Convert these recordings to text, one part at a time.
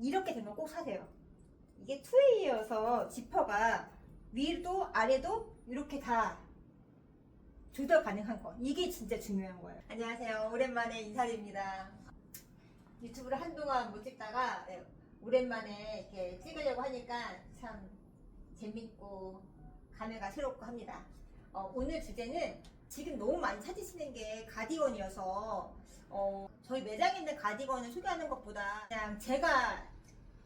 이렇게 된거꼭 사세요. 이게 투웨이여서 지퍼가 위도 아래도 이렇게 다 조절 가능한 거. 이게 진짜 중요한 거예요. 안녕하세요. 오랜만에 인사드립니다. 유튜브를 한동안 못 찍다가 네, 오랜만에 이렇게 찍으려고 하니까 참 재밌고 감회가 새롭고 합니다. 어, 오늘 주제는 지금 너무 많이 찾으시는 게 가디건이어서 어, 저희 매장에 있는 가디건을 소개하는 것보다 그냥 제가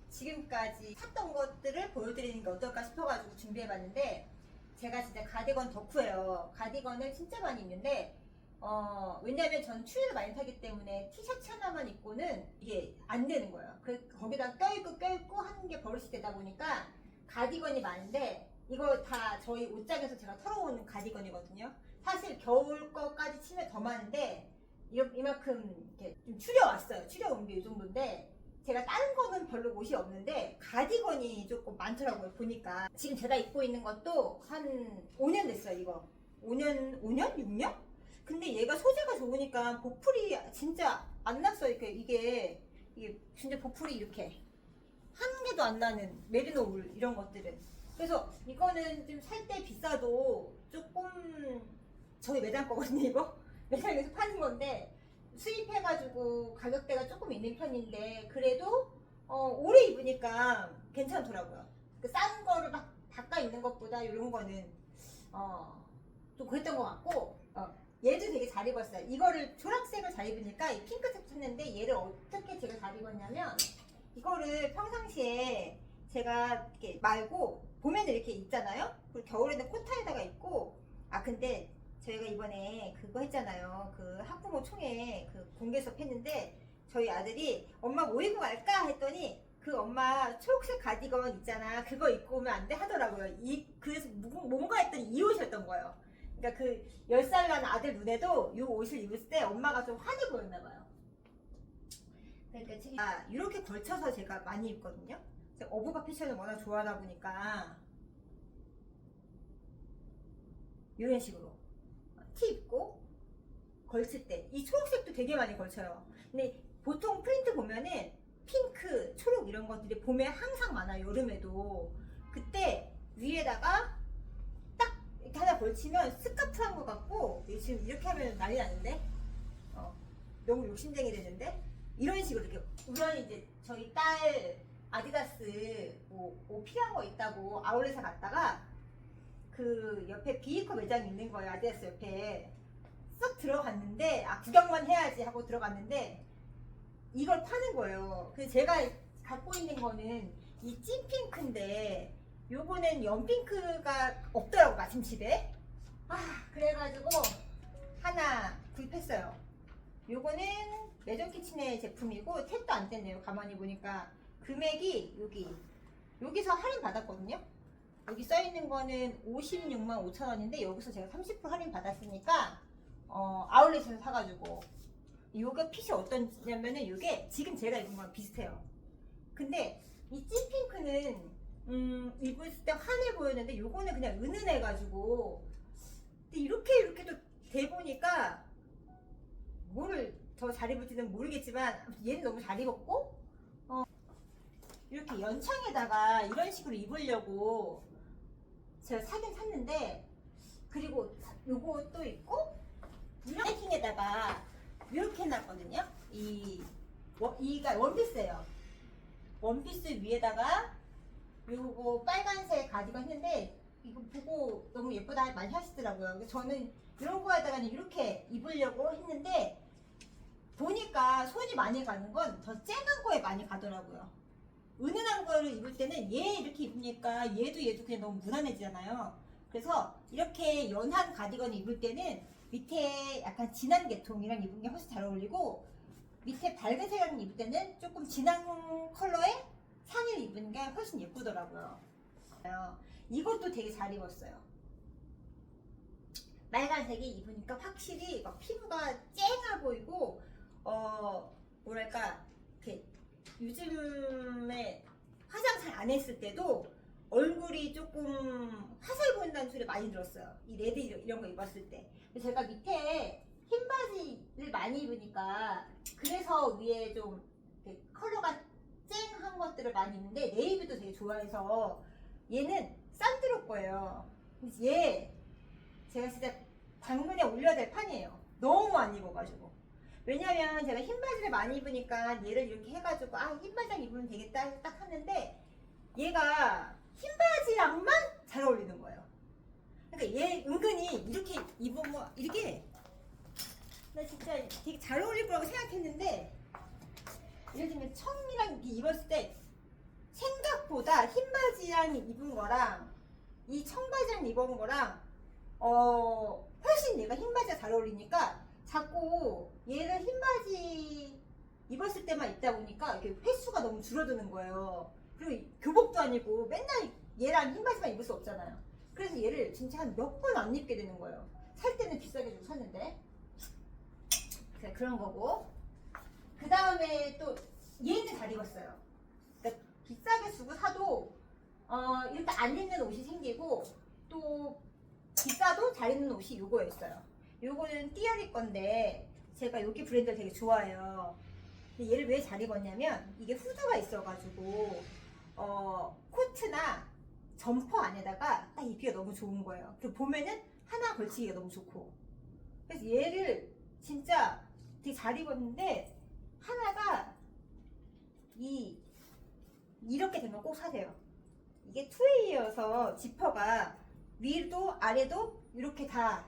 지금까지 샀던 것들을 보여드리는 게 어떨까 싶어가지고 준비해봤는데 제가 진짜 가디건 덕후예요. 가디건을 진짜 많이 입는데 어, 왜냐면 저는 추위를 많이 타기 때문에 티셔츠 하나만 입고는 이게 안 되는 거예요. 그 거기다 껴입고 껴입고 하는 게 버릇이 되다 보니까 가디건이 많은데 이거 다 저희 옷장에서 제가 털어온 가디건이거든요. 사실 겨울 거까지 치면 더 많은데 이- 이만큼 이렇게 좀 추려왔어요. 추려온 게 이 정도인데 제가 다른 거는 별로 옷이 없는데 가디건이 조금 많더라고요. 보니까 지금 제가 입고 있는 것도 한 5년 됐어요. 이거 5년 5년 6년? 근데 얘가 소재가 좋으니까 보풀이 진짜 안 났어요. 이렇게 이게 이게 진짜 보풀이 이렇게 한 개도 안 나는 메리노 울 이런 것들은 그래서 이거는 좀 살 때 비싸도 조금 저희 매장 거거든요. 이거 매장에서 파는 건데 수입해가지고 가격대가 조금 있는 편인데 그래도 어, 오래 입으니까 괜찮더라고요. 그 싼 거를 막 바꿔 입는 것보다 이런 거는 어, 좀 그랬던 것 같고 어, 얘도 되게 잘 입었어요. 이거를 초록색을 잘 입으니까 이 핑크색 샀는데 얘를 어떻게 제가 잘 입었냐면 이거를 평상시에 제가 이렇게 말고 봄에는 이렇게 입잖아요. 그리고 겨울에는 코타에다가 입고 아 근데 저희가 이번에 그거 했잖아요. 그 학부모 총회 그 공개 수업 했는데 저희 아들이 엄마 뭐 입고 갈까 했더니 그 엄마 초록색 가디건 있잖아. 그거 입고 오면 안 돼 하더라고요. 이 그래서 뭐- 뭔가 했더니 이 옷이었던 거예요. 그러니까 그 10살 난 아들 눈에도 이 옷을 입을 때 엄마가 좀 환해 보였나 봐요. 그러니까 제가 이렇게 걸쳐서 제가 많이 입거든요. 어부바 패션을 워낙 좋아하다 보니까 이런 식으로 티 입고 걸칠 때 이 초록색도 되게 많이 걸쳐요. 근데 보통 프린트 보면은 핑크, 초록 이런 것들이 봄에 항상 많아요. 여름에도 그때 위에다가 딱 이렇게 하나 걸치면 스카프한 것 같고 지금 이렇게 하면 난리 나는데 어, 너무 욕심쟁이 되는데 이런 식으로 이렇게 우연히 이제 저희 딸 아디다스 뭐, 뭐 필요한 거 있다고 아울렛에 갔다가 그 옆에 비이커 매장이 있는 거예요. 아디다스 옆에. 쓱 들어갔는데 아 구경만 해야지 하고 들어갔는데 이걸 파는 거예요. 그래서 제가 갖고 있는 거는 이 찐핑크인데 요거는 연핑크가 없더라고 마침 집에. 아 그래가지고 하나 구입했어요. 요거는 매점 키친의 제품이고 택도 안 뗐네요 가만히 보니까. 금액이 여기 여기서 할인 받았거든요 여기 써 있는 거는 56만 5천 원인데 여기서 제가 30% 할인 받았으니까 어, 아울렛에서 사가지고. 요게 핏이 어떠냐면은 요게 지금 제가 입은 거랑 비슷해요. 근데 이 찐핑크는 음, 입을 때 환해 보였는데 요거는 그냥 은은해가지고. 근데 이렇게 이렇게 또 대보니까 뭐를 더 잘 입을지는 모르겠지만 얘는 너무 잘 입었고 어, 이렇게 연창에다가 이런 식으로 입으려고 제가 사긴 샀는데 그리고 요것도 있고 블랙킹에다가 이렇게 해놨거든요 이 워- 이가 원피스예요 원피스 위에다가 요거 빨간색 가디건 했는데 이거 보고 너무 예쁘다 많이 하시더라고요. 저는 이런 거에다가는 이렇게 입으려고 했는데 보니까 손이 많이 가는 건 더 쨍한 거에 많이 가더라고요. 은은한 거를 입을 때는 얘 이렇게 입으니까 얘도 얘도 그냥 너무 무난해지잖아요. 그래서 이렇게 연한 가디건 입을 때는 밑에 약간 진한 계통이랑 입은 게 훨씬 잘 어울리고 밑에 밝은 색을 입을 때는 조금 진한 컬러의 상의를 입은 게 훨씬 예쁘더라고요. 이것도 되게 잘 입었어요. 빨간색이 입으니까 확실히 막 피부가 쨍해 보이고 어 뭐랄까 이렇게 요즘에 화장 잘 안 했을 때도 얼굴이 조금 화사해 보인다는 소리 많이 들었어요. 이 레드 이런 거 입었을 때. 제가 밑에 흰 바지를 많이 입으니까 그래서 위에 좀 컬러가 쨍한 것 것들을 많이 입는데 네이비도 되게 좋아해서 얘는 산드로 거예요. 얘 제가 진짜 당근에 올려야 될 판이에요. 너무 안 입어가지고. 왜냐면 제가 흰 바지를 많이 입으니까 얘를 이렇게 해가지고 아 흰 바지랑 입으면 되겠다 딱 하는데 얘가 흰 바지랑만 잘 어울리는 거예요. 그러니까 얘 은근히 이렇게 입으면 이렇게 나 진짜 되게 잘 어울릴 거라고 생각했는데 예를 들면 청이랑 이렇게 입었을 때 생각보다 흰 바지랑 입은 거랑 이 청바지랑 입은 거랑 어 훨씬 얘가 흰 바지가 잘 어울리니까 자꾸 얘를 흰 바지 입었을 때만 입다 보니까 이렇게 횟수가 너무 줄어드는 거예요. 그리고 교복도 아니고 맨날 얘랑 흰 바지만 입을 수 없잖아요. 그래서 얘를 진짜 한 몇 번 안 입게 되는 거예요. 살 때는 비싸게 주고 샀는데 그래, 그런 거고 그 다음에 또 얘는 잘 입었어요. 그러니까 비싸게 주고 사도 어, 이렇게 안 입는 옷이 생기고 또 비싸도 잘 입는 옷이 요거였어요. 요거는 띠어리 건데 제가 여기 브랜드를 되게 좋아해요. 근데 얘를 왜 잘 입었냐면 이게 후드가 있어가지고 어, 코트나 점퍼 안에다가 딱 입기가 너무 좋은 거예요. 그리고 보면은 하나 걸치기가 너무 좋고. 그래서 얘를 진짜 되게 잘 입었는데 하나가 이 이렇게 된거꼭 사세요. 이게 투웨이여서 지퍼가 위도 아래도 이렇게 다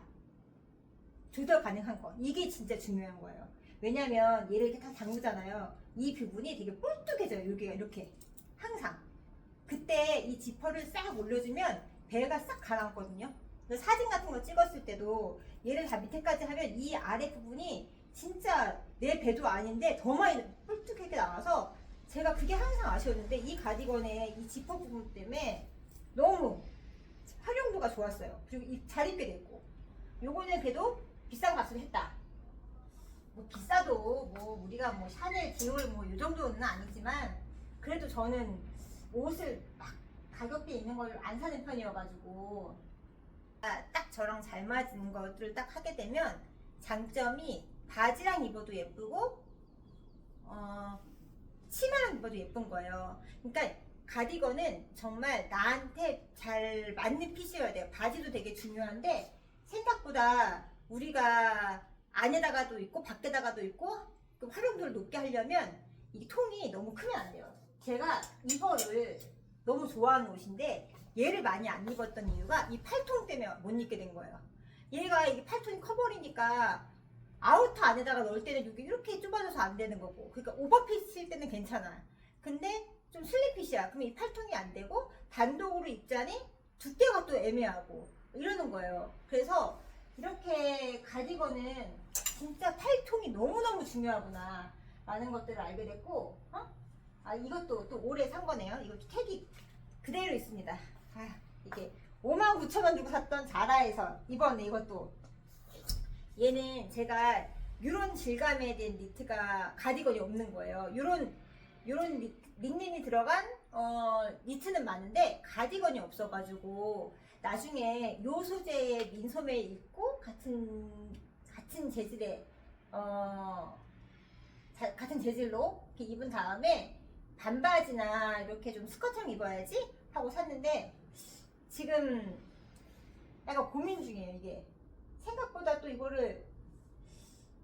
조절 가능한 거. 이게 진짜 중요한 거예요. 왜냐면 얘를 이렇게 다 잠그잖아요. 이 부분이 되게 뿔뚝해져요. 여기가 이렇게 항상. 그때 이 지퍼를 싹 올려주면 배가 싹 가라앉거든요. 사진 같은 거 찍었을 때도 얘를 다 밑에까지 하면 이 아래 부분이 진짜 내 배도 아닌데 더 많이 뿔뚝하게 나와서 제가 그게 항상 아쉬웠는데 이 가디건의 이 지퍼 부분 때문에 너무 활용도가 좋았어요. 그리고 이- 잘 입게 됐고 요거는 그래도 비싼 값을 했다. 뭐 비싸도 뭐 우리가 뭐 샤넬, 디올 뭐요 정도는 아니지만 그래도 저는 옷을 막 가격대 있는 걸 안 사는 편이어가지고 아, 딱 저랑 잘 맞는 것들을 딱 하게 되면 장점이 바지랑 입어도 예쁘고 어, 치마랑 입어도 예쁜 거예요. 그러니까 가디건은 정말 나한테 잘 맞는 핏이어야 돼요. 바지도 되게 중요한데 생각보다 우리가 안에다가도 있고 밖에다가도 있고 그 활용도를 높게 하려면 이 통이 너무 크면 안 돼요. 제가 이거를 너무 좋아하는 옷인데 얘를 많이 안 입었던 이유가 이 팔통 때문에 못 입게 된 거예요. 얘가 이게 팔통이 커버리니까 아우터 안에다가 넣을 때는 여기 이렇게 좁아져서 안 되는 거고 그러니까 오버핏일 때는 괜찮아. 근데 좀 슬립핏이야. 그럼 이 팔통이 안 되고 단독으로 입자니 두께가 또 애매하고 이러는 거예요. 그래서 이렇게 가디건은 진짜 팔통이 너무너무 중요하구나 라는 것들을 알게 됐고 어? 아 이것도 또 올해 산 거네요. 이것도 택이 그대로 있습니다. 아 이게 59,000원 주고 샀던 자라에서 이번에 이것도 얘는 제가 이런 질감에 대한 니트가 가디건이 없는 거예요. 이런 이런 닉넨이 들어간 어, 니트는 많은데 가디건이 없어가지고 나중에 요 소재의 민소매 입고 같은 같은 재질의 어 자- 같은 재질로 이렇게 입은 다음에 반바지나 이렇게 좀 스커트랑 입어야지 하고 샀는데 지금 약간 고민 중이에요 이게. 생각보다 또 이거를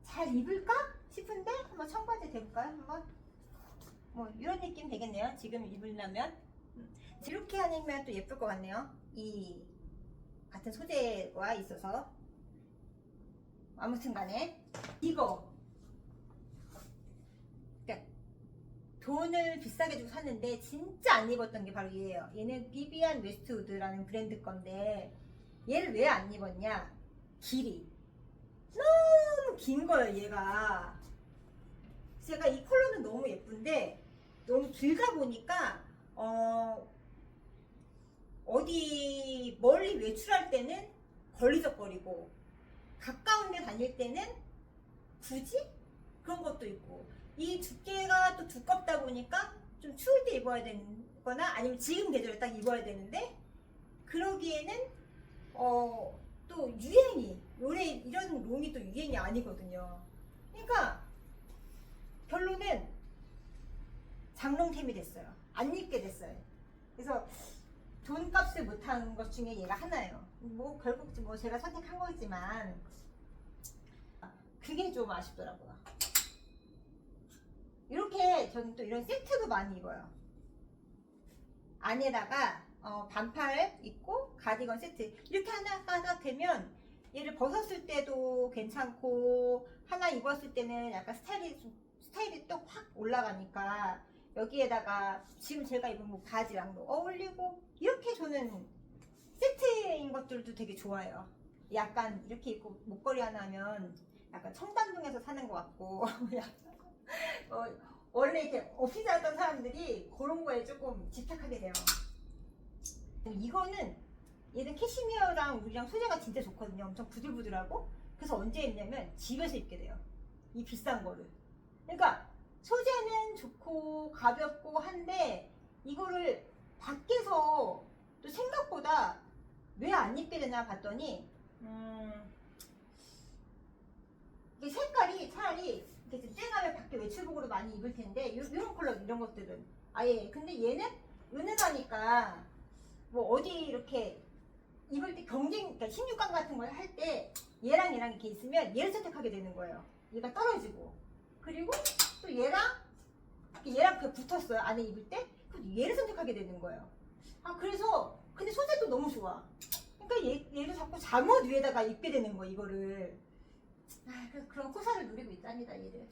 잘 입을까 싶은데 한번 청바지 대볼까요 한번 뭐 이런 느낌 되겠네요. 지금 입으려면. 음, 이렇게 하면 또 예쁠 것 같네요. 이 같은 소재와 있어서. 아무튼 간에 이거. 그러니까 돈을 비싸게 주고 샀는데 진짜 안 입었던 게 바로 얘예요. 얘는 비비안 웨스트우드라는 브랜드 건데 얘를 왜 안 입었냐? 길이. 너무 긴 거예요 얘가 제가 이 컬러는 너무 예쁜데 너무 길다 보니까 어 어디 멀리 외출할 때는 걸리적거리고 가까운 데 다닐 때는 굳이 그런 것도 있고 이 두께가 또 두껍다 보니까 좀 추울 때 입어야 되는 거나 아니면 지금 계절에 딱 입어야 되는데 그러기에는 어 또 유행이 올해 이런 롱이 또 유행이 아니거든요. 그러니까 결론은 장롱템이 됐어요. 안 입게 됐어요. 그래서 돈값을 못하는 것 중에 얘가 하나예요. 뭐 결국 뭐 제가 선택한 거지만 그게 좀 아쉽더라고요. 이렇게 저는 또 이런 세트도 많이 입어요. 안에다가 어, 반팔 입고 가디건 세트 이렇게 하나가 딱 되면 얘를 벗었을 때도 괜찮고 하나 입었을 때는 약간 스타일이 좀- 스타일이 또 확 올라가니까 여기에다가 지금 제가 입은 뭐 바지랑도 어울리고 이렇게 저는 세트인 것들도 되게 좋아요. 약간 이렇게 입고 목걸이 하나 하면 약간 청담동에서 사는 것 같고 어, 원래 이렇게 오피스 하던 사람들이 그런 거에 조금 집착하게 돼요. 이거는 얘는 캐시미어랑 우리랑 소재가 진짜 좋거든요. 엄청 부들부들하고. 그래서 언제 입냐면 집에서 입게 돼요. 이 비싼 거를. 그러니까 소재는 좋고 가볍고 한데 이거를 밖에서 또 생각보다 왜 안 입게 되나 봤더니 음, 이게 색깔이 차라리 이렇게 좀 쨍하면 밖에 외출복으로 많이 입을 텐데 요, 런 컬러 이런 것들은. 아예. 근데 얘는 은은하니까 뭐 어디 이렇게 입을 때 경쟁 그러니까 16강 같은 걸 할 때 얘랑 얘랑 이렇게 있으면 얘를 선택하게 되는 거예요. 얘가 떨어지고 그리고 또 얘랑 얘랑 그 붙었어요 안에 입을 때. 얘를 선택하게 되는 거예요. 아 그래서 근데 소재도 너무 좋아. 그러니까 얘, 얘를 자꾸 잠옷 위에다가 입게 되는 거 이거를. 아, 그런 호사를 누리고 있답니다 얘를.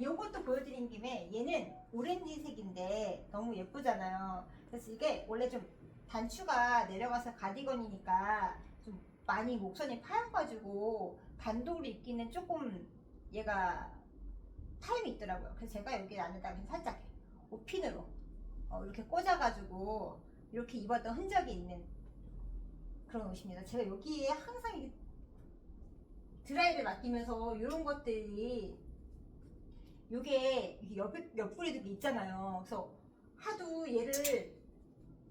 이것도 보여드린 김에 얘는 오렌지색인데 너무 예쁘잖아요. 그래서 이게 원래 좀 단추가 내려가서 가디건이니까 좀 많이 목선이 파여가지고 단독으로 입기는 조금 얘가 타임이 있더라고요 그래서 제가 여기 안에다가 그냥 살짝 오핀으로 어, 이렇게 꽂아가지고 이렇게 입었던 흔적이 있는 그런 옷입니다 제가 여기에 항상 이 드라이를 맡기면서 이런 것들이 요게 옆, 옆구리도 있잖아요. 그래서 하도 얘를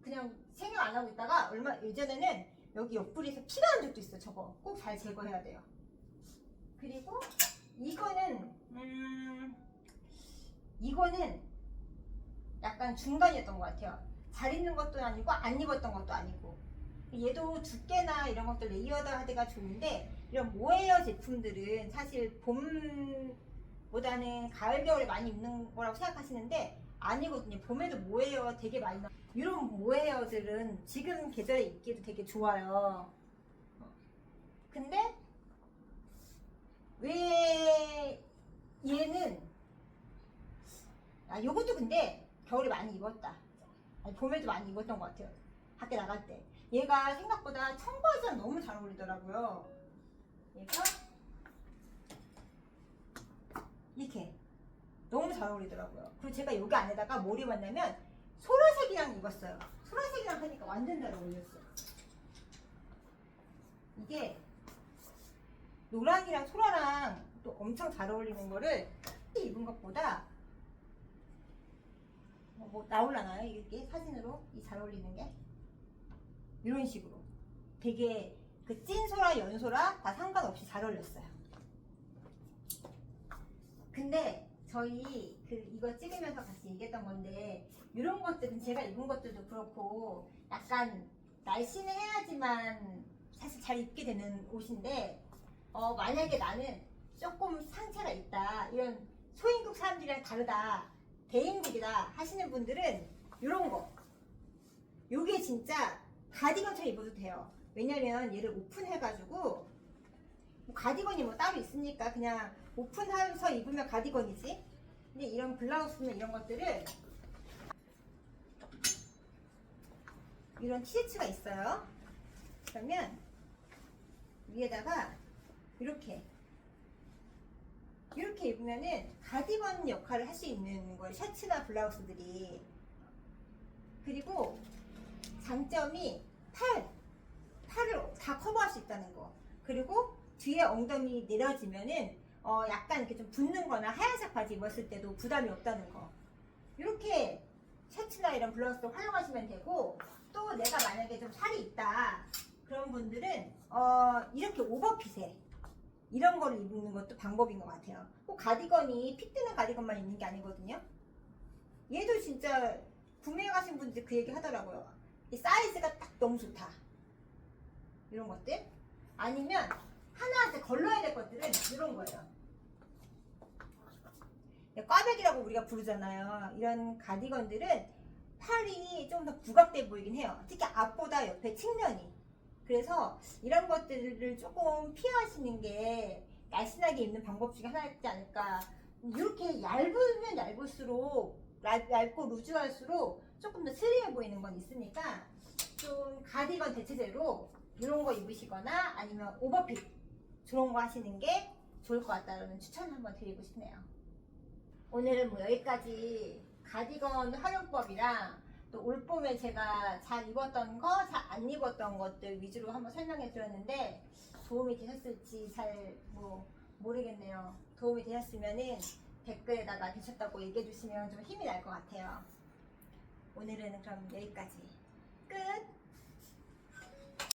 그냥 생각 안 하고 있다가 얼마 예전에는 여기 옆구리에서 피가 난 적도 있어요. 저거 꼭 잘 제거해야 돼요. 그리고 이거는 음 이거는 약간 중간이었던 것 같아요. 잘 입는 것도 아니고 안 입었던 것도 아니고 얘도 두께나 이런 것들 레이어드 하드가 좋은데 이런 모헤어 제품들은 사실 봄보다는 가을 겨울에 많이 입는 거라고 생각하시는데 아니거든요 봄에도 모헤어 되게 많이 나 이런 모헤어들은 지금 계절에 입기도 되게 좋아요 어. 근데 왜 얘는 아 요것도 근데 겨울에 많이 입었다 아니, 봄에도 많이 입었던 것 같아요 밖에 나갈 때 얘가 생각보다 청바지랑 너무 잘 어울리더라고요. 얘가 이렇게 너무 잘 어울리더라고요. 그리고 제가 여기 안에다가 뭘 입었냐면 소라색이랑 입었어요. 소라색이랑 하니까 완전 잘 어울렸어요. 이게 노랑이랑 소라랑 또 엄청 잘 어울리는 거를 입은 것보다 뭐, 뭐 나올라나요? 이게 사진으로 이 잘 어울리는 게? 이런 식으로 되게 그 찐소라 연소라 다 상관없이 잘 어울렸어요. 근데 저희 그 이거 찍으면서 같이 얘기했던 건데 이런 것들은 제가 입은 것들도 그렇고 약간 날씬해 해야지만 사실 잘 입게 되는 옷인데 어 만약에 나는 조금 상체가 있다 이런 소인국 사람들이랑 다르다 대인국이다 하시는 분들은 이런 거 요게 진짜 가디건처럼 입어도 돼요. 왜냐면 얘를 오픈해가지고 뭐 가디건이 뭐 따로 있으니까 그냥 오픈해서 입으면 가디건이지. 근데 이런 블라우스나 이런 것들을 이런 티셔츠가 있어요. 그러면 위에다가 이렇게 이렇게 입으면은 가디건 역할을 할 수 있는 거예요. 셔츠나 블라우스들이. 그리고 장점이 팔, 팔을 다 커버할 수 있다는 거. 그리고 뒤에 엉덩이 내려지면은 어 약간 이렇게 좀 붙는 거나 하얀색 바지 입었을 때도 부담이 없다는 거. 이렇게 셔츠나 이런 블라우스 활용하시면 되고 또 내가 만약에 좀 살이 있다 그런 분들은 어 이렇게 오버핏에 이런 거를 입는 것도 방법인 것 같아요. 꼭 가디건이 핏 뜨는 가디건만 입는 게 아니거든요. 얘도 진짜 구매해 가신 분들이 그 얘기 하더라고요. 이 사이즈가 딱 너무 좋다. 이런 것들. 아니면 하나한테 걸러야 될 것들은 이런 거예요. 꽈배기라고 우리가 부르잖아요. 이런 가디건들은 팔이 좀 더 부각돼 보이긴 해요. 특히 앞보다 옆에 측면이. 그래서 이런 것들을 조금 피하시는 게 날씬하게 입는 방법 중에 하나였지 않을까. 이렇게 얇으면 얇을수록 얇, 얇고 루즈할수록 조금 더 스림해 보이는 건 있으니까 좀 가디건 대체제로 이런 거 입으시거나 아니면 오버핏 저런 거 하시는 게 좋을 것 같다는 추천 한번 드리고 싶네요. 오늘은 뭐 여기까지 가디건 활용법이랑 또 올 봄에 제가 잘 입었던 거, 잘 안 입었던 것들 위주로 한번 설명해 드렸는데 도움이 되셨을지 잘 뭐 모르겠네요. 도움이 되셨으면은 댓글에다가 되셨다고 얘기해 주시면 좀 힘이 날 것 같아요. 오늘은 그럼 여기까지 끝!